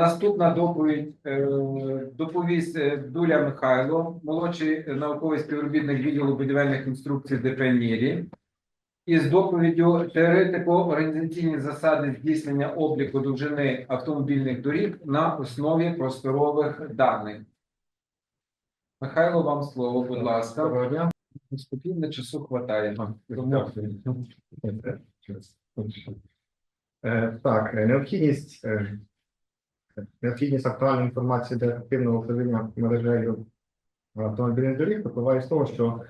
Наступна доповідь е, доповість е, Дуля Михайло, молодший науковий співробітник відділу будівельних інструкцій ДП «Нірі». Із доповіддю теоретико-організаційні засади здійснення обліку довжини автомобільних доріг на основі просторових даних. Михайло, вам слово, будь ласка. Доброго дня. Спокійно часу хватає. Тому- Е, Так, необхідність, необхідність актуальної інформації для ефективного управління мережею автомобільних доріг випливає з того, що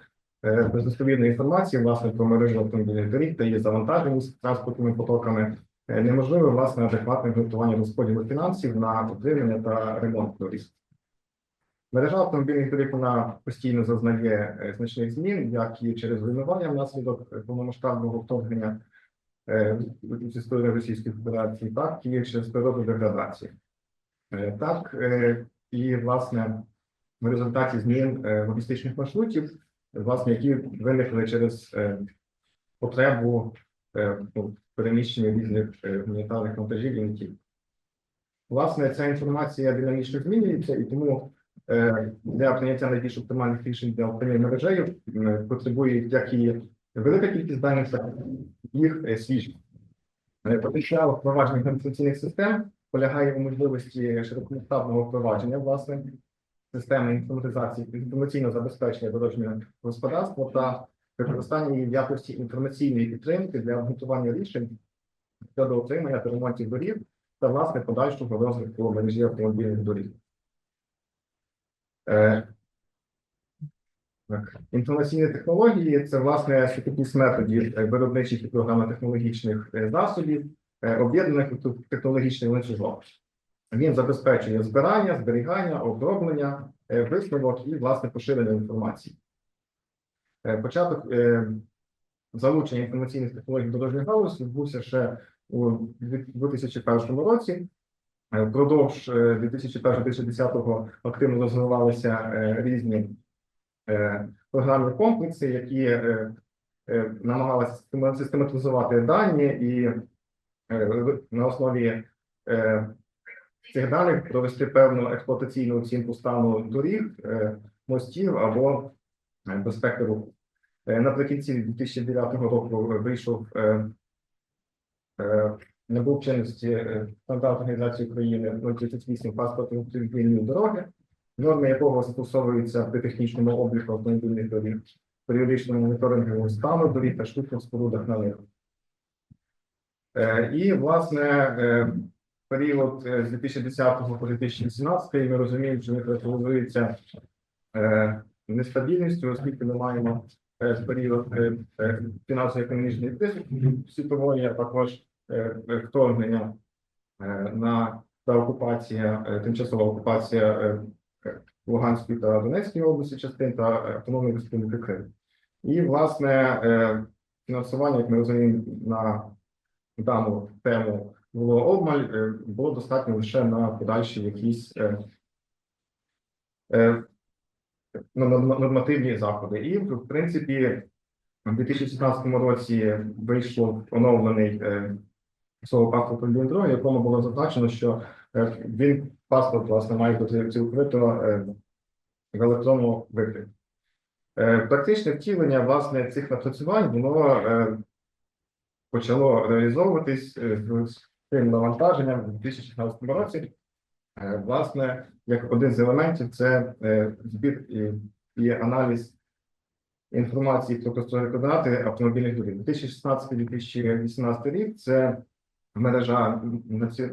е, без достовірної інформації власне про мережу автомобільних доріг та її завантаженість транспортними потоками е, неможливе власне адекватне готування розподілу фінансів на утримання та ремонт доріг. Мережа автомобільних доріг вона постійно зазнає е, значних змін, як і через руйнування внаслідок повномасштабного вторгнення е, з історії Російської Федерації, так і через природу деградації. Е, Так, е, і власне в результаті змін е, логістичних маршрутів, власне, які виникли через потребу ну, переміщення різних гуманітарних вантажів і не. Власне, ця інформація динамічно змінюється, і тому для прийняття найбільш оптимальних рішень для управління мережею потребує як і велика кількість даних, так і їх свіжість. Е, Потенціал впровадження інформаційних систем полягає у можливості широкомасштабного впровадження власне системи інформатизації інформаційного забезпечення дорожнього господарства та використання її в якості інформаційної підтримки для обґрунтування рішень щодо отримання та ремонтів доріг та власне подальшого розвитку мережі автомобільних доріг. Е, так. Інформаційні технології це власне сукупність методів е, виробничих і програмно-технологічних е, засобів, об'єднаних у технологічний ланцюжок. Він забезпечує збирання, зберігання, оброблення, е, висновок і власне поширення інформації. Е, Початок е, залучення інформаційних технологій в дорожній галузі відбувся ще у 2001 році. Е, Впродовж е, 2001-2010 активно розвивалися е, різні е, програмні комплекси, які е, е, намагалися систематизувати дані і е, на основі е, цих даних провести певну експлуатаційну оцінку стану доріг, е, мостів або е, безпеки руху. Е, Наприкінці 2009 року вийшов е, е, набув чинності е, стандарт Організації України 038 паспорт автомобільної дороги, норми якого застосовуються при технічному обліку автомобільних доріг, періодичному моніторингу стану доріг та штучних спорудах на них. Е, І, власне, е, період е, з 2010 по 2018 ми розуміємо, що він характеризується нестабільністю, оскільки ми маємо період фінансово-економічної кризи світової, а також вторгнення на та окупація, тимчасова окупація Луганської та Донецької області частин та автономної республіки Крим. І, власне, фінансування, як ми розуміємо, на дану тему було обмаль, е, було достатньо лише на подальші якісь е, е, норм- нормативні заходи. І, в принципі, у 2016 році вийшло оновлений слово паспорт в якому було зазначено, що він паспорт власне має бути цілковито в електронному вигляді. Практичне втілення власне цих напрацювань воно почало реалізовуватись е, з тим навантаженням у 2016 році. Е, Власне, як один з елементів, це е, збір і, і аналіз інформації про просторові координати автомобільних доріг. 2016-2018 рік це мережа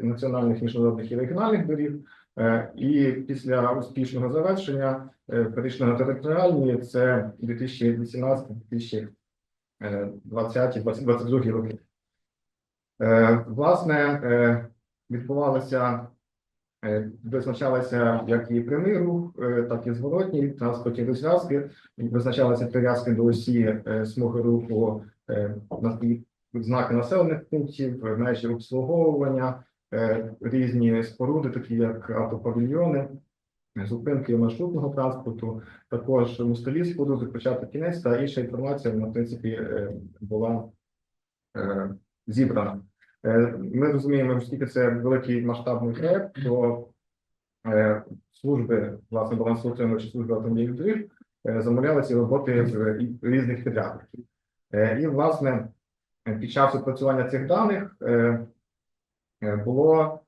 національних міжнародних і регіональних доріг. І після успішного завершення перейшли на територіальні. Це 2018-2020 2022 роки. Е, Власне, е, відбувалося, е, визначалися як і прямий рух, е, так і зворотній транспортні розв'язки. Визначалися прив'язки до осі е, смуги руху е, на знаки населених пунктів, е, межі обслуговування, е, різні споруди, такі як автопавільйони, е, зупинки маршрутного транспорту, також мостові споруди, початок кінець та інша інформація, вона, в принципі, е, була е, зібрана. Е, Ми розуміємо, оскільки це великий масштабний проект, то служби, власне, балансоутримувачі служби автомобільних доріг замовляли ці роботи в різних підрядників. І, власне, під час опрацювання цих даних було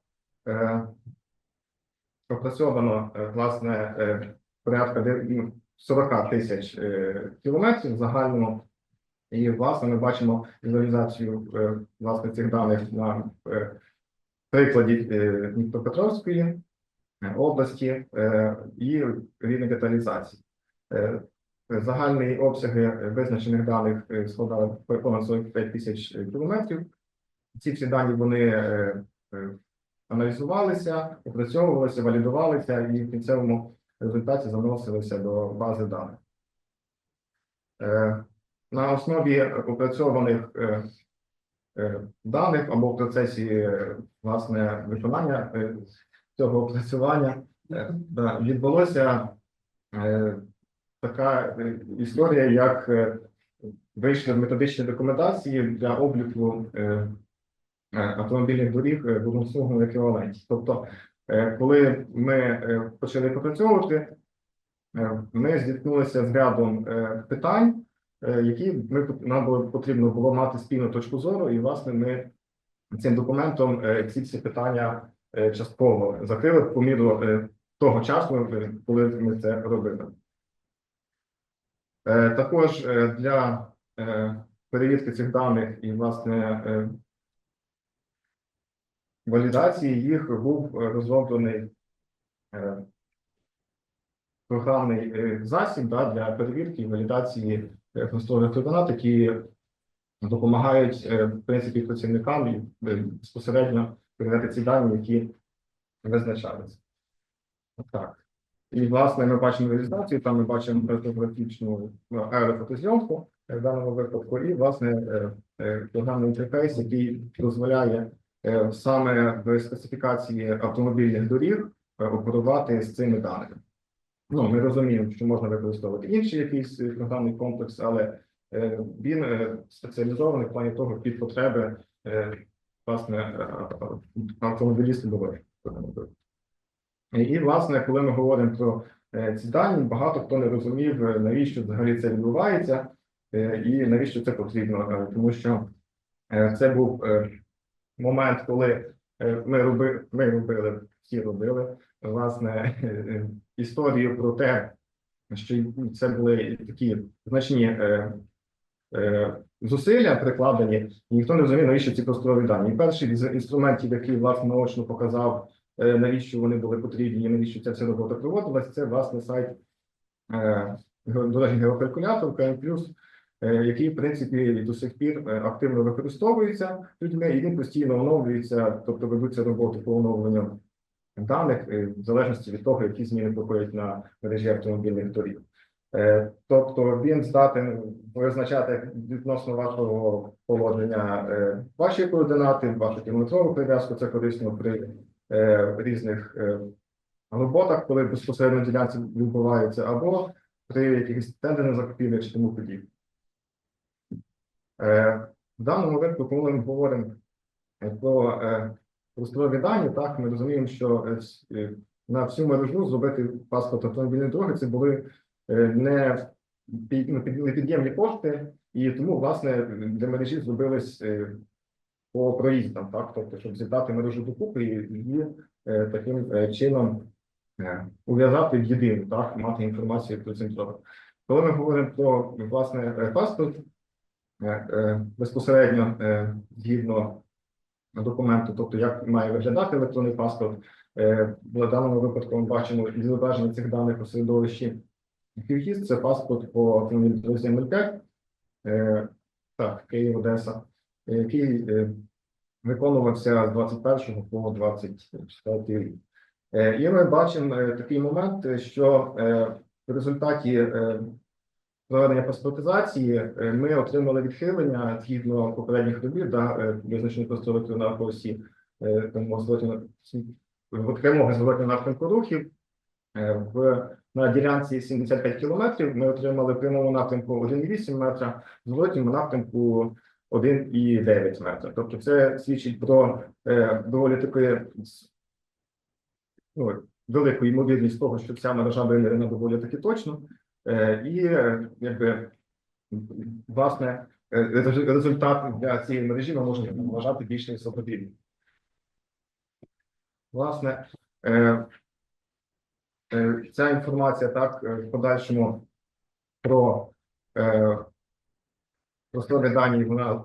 е, опрацьовано, е, власне, е, порядка де- ну, 40 тисяч е, кілометрів в загальному. І, власне, ми бачимо візуалізацію власне цих даних на прикладі Дніпропетровської області і рівень деталізації. Загальні обсяги визначених даних складали понад 45 тисяч кілометрів. Ці всі дані вони аналізувалися, опрацьовувалися, валідувалися і в кінцевому результаті заносилися до бази даних. Е, На основі опрацьованих е, е, даних або в процесі власне виконання цього опрацювання відбулося така історія, як вийшли методичні рекомендації для обліку автомобільних доріг е, в односумовному еквіваленті. Тобто, е, коли ми е, почали попрацьовувати, е, ми зіткнулися з рядом е, питань, е, які ми нам потрібно було мати спільну точку зору, і власне ми цим документом е, ці всі питання е, частково закрили по міру е, того часу, е, коли ми це робили. Е, Також е, для е, перевірки цих даних і власне е, валідації їх був е, розроблений е, програмний е, засіб да, для перевірки і валідації е, просторих координат, які допомагають е, в принципі працівникам е, безпосередньо перевіряти ці дані, які визначалися. Так. І, власне, ми бачимо реалізацію, там ми бачимо фотографічну ну, аерофотозйомку е, в даному випадку, і, власне, е, е, програмний інтерфейс, який дозволяє е, саме в специфікації автомобільних доріг е, оперувати з цими даними. Ну, ми розуміємо, що можна використовувати інший якийсь е, програмний комплекс, але е, він е, спеціалізований в плані того під потреби е, власне е, автомобілістів дороги. І, власне, коли ми говоримо про е, ці дані, багато хто не розумів, е, навіщо взагалі це відбувається е, і навіщо це потрібно, Е, тому що е, це був е, момент, коли е, ми робили, ми робили, всі робили власне е, історію про те, що це були такі значні е, е, зусилля прикладені, і ніхто не розуміє, навіщо ці просторові дані. І перший з інструментів, який власне наочно показав, е, навіщо вони були потрібні, навіщо ця вся робота проводилась, це власне сайт е, дорожній геокалькулятор КМ+, е, який в принципі до сих пір е, активно використовується людьми, і він постійно оновлюється, тобто ведуться роботи по оновленню даних е, в залежності від того, які зміни проходять на мережі автомобільних доріг. Е, Тобто він здатен визначати відносно вашого положення е, ваші координати, вашу кілометрову прив'язку. Це корисно при е, різних е, роботах, коли безпосередньо ділянці відбуваються, або при якихось тендерних закупівлях чи тому подібне. Е, В даному випадку, коли ми говоримо е, про е, просторові дані, так ми розуміємо, що е, е, на всю мережу зробити паспорт автомобільної дороги це були е, не ну, непід'ємні кошти, і тому, власне, для мережі зробились е, по проїздам, так, тобто, щоб зібрати мережу докупи і е, таким е, чином е, ув'язати в єдину, так, мати інформацію про центрову. Коли ми говоримо про власне е, паспорт, е, е, безпосередньо е, згідно документу, тобто як має виглядати електронний паспорт. Е, В даному випадку ми бачимо і зображення цих даних у середовищі QGIS, це паспорт по автомобілю 305, е, так, Київ, Одеса, е, який е, виконувався з 21 по 24 рік. Е, І ми бачимо е, такий момент, е, що е, в результаті е, проведення паспортизації е, ми отримали відхилення згідно попередніх робіт, да, е, визначених просторових на осі тому зворотнього- напрямку рухів. Е, В на ділянці 75 кілометрів ми отримали в прямому напрямку 1,8 метра, в зворотньому напрямку 1,9 метра. Тобто це свідчить про е, доволі таки ну, велику ймовірність того, що ця мережа вимірена доволі таки точно. Е, і е, якби власне е, результат для цієї мережі ми можемо вважати більш ніж задовільним. Власне, ця інформація так в подальшому про просторі дані вона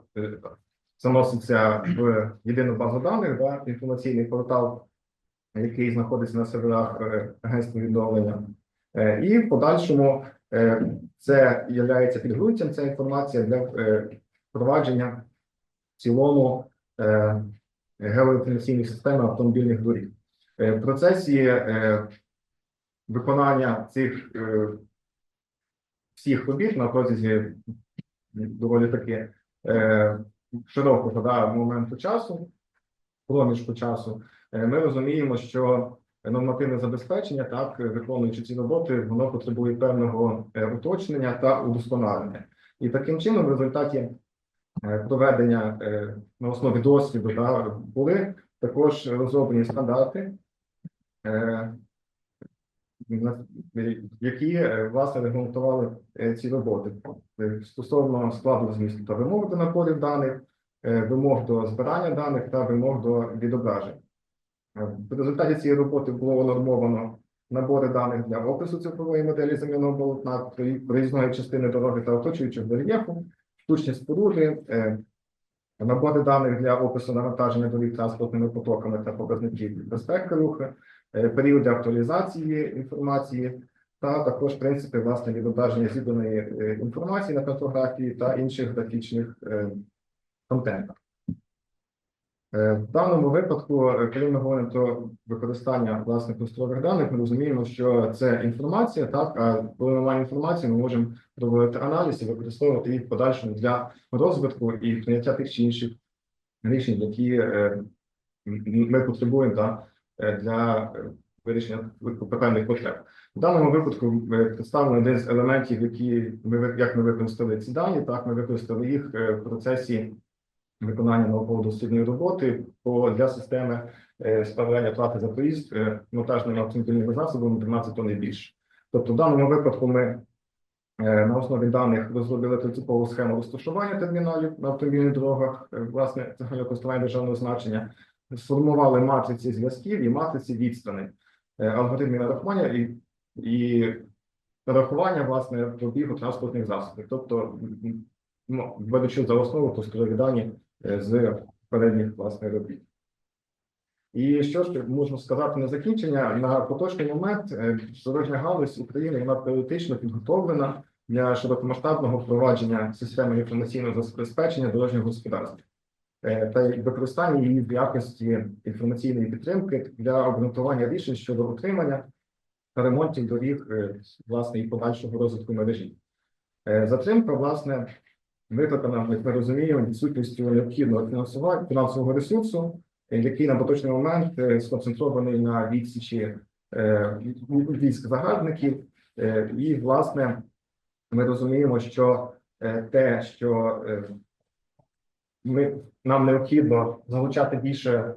заноситься в єдину базу даних, да, інформаційний портал, який знаходиться на серверах агентства відновлення. Е, І в подальшому е, це є підґрунтям, ця інформація для е, впровадження в цілому геоінформаційної системи автомобільних доріг. В процесі виконання цих всіх робіт на протязі доволі таки широкого да, моменту часу, проміжку часу, ми розуміємо, що нормативне забезпечення, так, виконуючи ці роботи, воно потребує певного е, уточнення та удосконалення. І таким чином, в результаті е, проведення е, на основі досвіду да, були також розроблені стандарти, які власне регламентували ці роботи стосовно складу змісту та вимог до напорів даних, вимог до збирання даних та вимог до відображень. Е, В результаті цієї роботи було нормовано набори даних для опису цифрової моделі земляного полотна, прої- проїзної частини дороги та оточуючого рельєфу, штучні споруди, е, набори даних для опису навантаження доріг транспортними потоками та показників безпеки руху, е, періоди актуалізації інформації, та також принципи власне відображення зібраної інформації на картографії та інших графічних контентах. Е, В даному випадку, е, коли ми говоримо про використання власне просторових даних, ми розуміємо, що це інформація, так? А коли ми маємо інформацію, ми можемо проводити аналіз і використовувати їх в подальшому для розвитку і прийняття тих чи інших рішень, які е, ми потребуємо та, е, для вирішення певних потреб. В даному випадку е, представлено один з елементів, які ми як ми використали ці дані, так? Ми використали їх в процесі виконання науково-дослідної роботи по для системи е, справляння плати за проїзд е, монтажними автомобільними засобами 13 тонн і більше. Тобто, в даному випадку ми е, на основі даних розробили принципову схему розташування терміналів на автомобільних дорогах, е, власне, загального користування державного значення, сформували матриці зв'язків і матриці відстаней, е, алгоритми нарахування і, і нарахування власне пробігу транспортних засобів. Тобто, ну, ведучи за основу просторові дані е, з передніх власне робіт. І що ж можна сказати на закінчення? На поточний момент е, дорожня галузь України вона теоретично підготовлена для широкомасштабного впровадження системи інформаційного забезпечення дорожнього господарства е, та використання її в якості інформаційної підтримки для обґрунтування рішень щодо отримання та ремонтів доріг е, власне і подальшого розвитку мережі. Е, Затримка, власне, викликана, як ми розуміємо, відсутністю необхідного фінансування фінансового ресурсу, який на поточний момент е, сконцентрований на відсічі е, військ загарбників. Е, І, власне, ми розуміємо, що те, що ми, нам необхідно залучати більше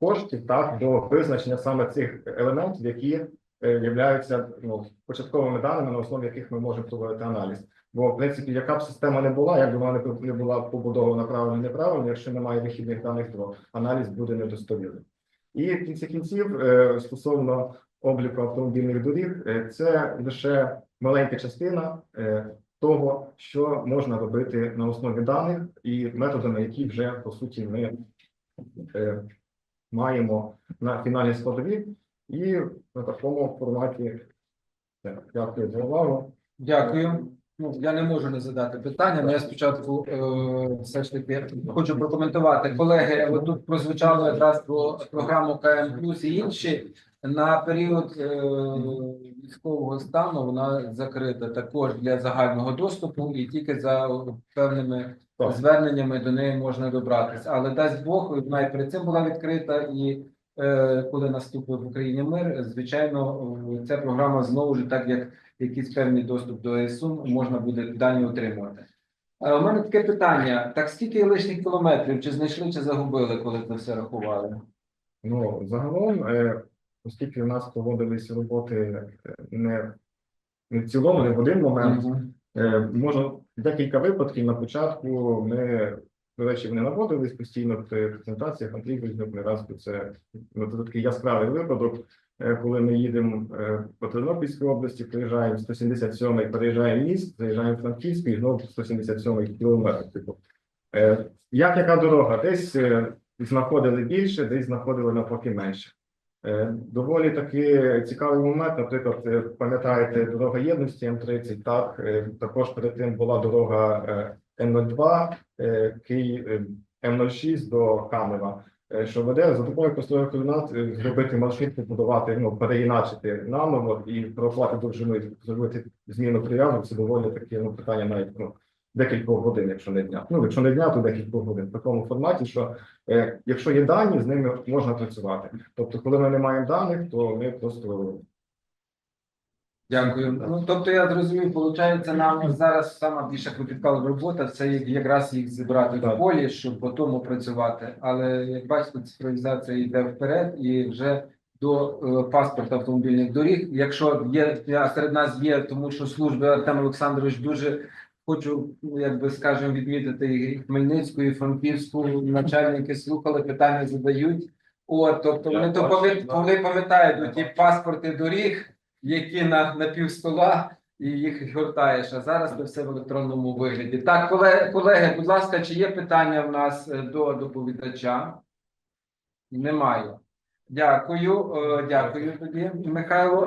коштів так, до визначення саме цих елементів, які являються ну, початковими даними, на основі яких ми можемо проводити аналіз. Бо, в принципі, яка б система не була, як би вона не- була побудована правильно неправильно, якщо немає вихідних даних, то аналіз буде недостовірним. І в кінці кінців, е, стосовно обліку автомобільних доріг, е, це лише маленька частина е, того, що можна робити на основі даних і методами, які вже по суті ми е, маємо на фінальній складові, і на такому форматі. Дякую за увагу. Дякую. Ну, я не можу не задати питання, але я спочатку е, все ж таки хочу прокоментувати. Колеги, от тут прозвучало якраз про програму КМ Плюс і інші. На період е, військового стану вона закрита також для загального доступу і тільки за певними Так. зверненнями до неї можна добратися. Але дасть Бог, вона і перед цим була відкрита, і коли наступив в Україні мир, звичайно, е, ця програма знову ж так як якийсь певний доступ до ЕСУ, можна буде дані отримувати. Е, У мене таке питання: так скільки лишніх кілометрів чи знайшли, чи загубили, коли це все рахували? Ну, загалом, е, оскільки в нас проводились роботи е, не, в цілому, не в один момент, Е, Може, декілька випадків на початку ми, речі, вони наводились постійно при презентаціях, Андрій Кузьмюк не раз це. Ну, це такий яскравий випадок, е, коли ми їдемо е, по Тернопільській області, приїжджаємо 177-й, переїжджаємо міст, заїжджаємо в Франківськ і знову 177-й кілометр. Типу. Е, Як яка дорога? Десь знаходили більше, десь знаходили навпаки менше. Доволі таки цікавий момент. Наприклад, пам'ятаєте, дорога єдності М30, так також перед тим була дорога М02, е, Київ е, М06 до Камева, е, що веде за допомогою простої координат е, зробити маршрут, побудувати, ну переіначити наново і проплати довжину, зробити зміну прив'язок. Це доволі таке ну питання навіть ну декількох годин, якщо не дня. Ну якщо не дня, то декількох годин в такому форматі, що е, якщо є дані, з ними можна працювати. Тобто, коли ми не маємо даних, то ми просто Дякую. Ну тобто я зрозумів, виходить, нам зараз сама більша клопіткала робота це якраз їх зібрати в полі, щоб по тому працювати. Але як бачите, цифровізація йде вперед і вже до е, паспорта автомобільних доріг. Якщо є серед нас є, тому що служби Артем Олександрович дуже хочу, ну, як би скажемо, відмітити і Хмельницьку, і Франківську начальники слухали, питання задають. От, тобто вони то пам'ят- вони пам'ятають ті паспорти доріг, які на, на пів стола, і їх гортаєш. А зараз це все в електронному вигляді. Так, колеги, колеги, будь ласка, чи є питання в нас е, до доповідача? Немає. Дякую, е, дякую тобі, Михайло.